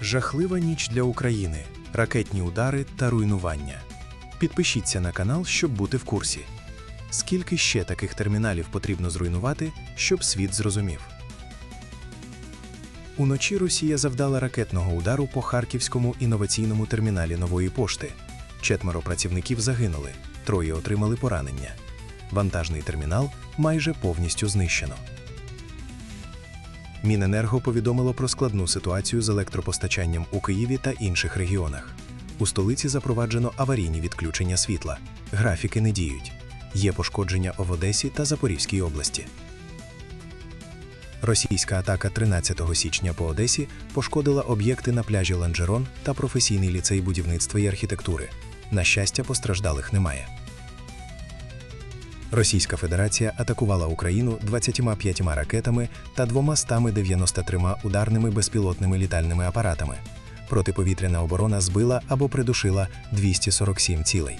Жахлива ніч для України, ракетні удари та руйнування. Підпишіться на канал, щоб бути в курсі. Скільки ще таких терміналів потрібно зруйнувати, щоб світ зрозумів? Уночі Росія завдала ракетного удару по Харківському інноваційному терміналі нової пошти. Четверо працівників загинули, троє отримали поранення. Вантажний термінал майже повністю знищено. Міненерго повідомило про складну ситуацію з електропостачанням у Києві та інших регіонах. У столиці запроваджено аварійні відключення світла. Графіки не діють. Є пошкодження в Одесі та Запорізькій області. Російська атака 13 січня по Одесі пошкодила об'єкти на пляжі Ланжерон та професійний ліцей будівництва і архітектури. На щастя, постраждалих немає. Російська Федерація атакувала Україну 25 ракетами та 293 ударними безпілотними літальними апаратами. Протиповітряна оборона збила або придушила 247 цілей.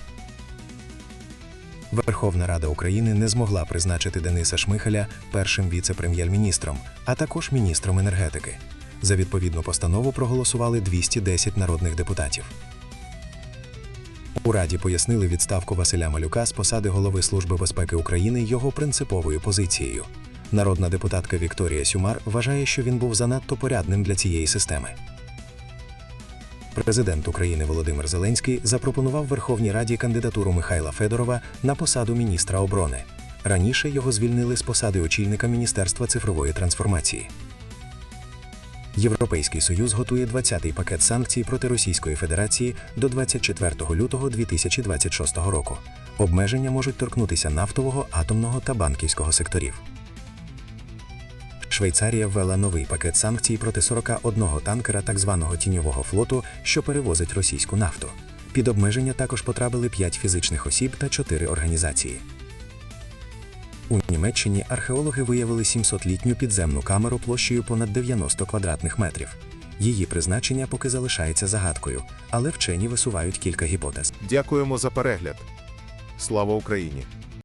Верховна Рада України не змогла призначити Дениса Шмихаля першим віце-прем'єр-міністром, а також міністром енергетики. За відповідну постанову проголосували 210 народних депутатів. У Раді пояснили відставку Василя Малюка з посади голови Служби безпеки України його принциповою позицією. Народна депутатка Вікторія Сюмар вважає, що він був занадто порядним для цієї системи. Президент України Володимир Зеленський запропонував Верховній Раді кандидатуру Михайла Федорова на посаду міністра оборони. Раніше його звільнили з посади очільника Міністерства цифрової трансформації. Європейський Союз готує 20-й пакет санкцій проти Російської Федерації до 24 лютого 2026 року. Обмеження можуть торкнутися нафтового, атомного та банківського секторів. Швейцарія ввела новий пакет санкцій проти 41 танкера так званого тіньового флоту, що перевозить російську нафту. Під обмеження також потрапили 5 фізичних осіб та 4 організації. У Німеччині археологи виявили 700-літню підземну камеру площею понад 90 квадратних метрів. Її призначення поки залишається загадкою, але вчені висувають кілька гіпотез. Дякуємо за перегляд. Слава Україні!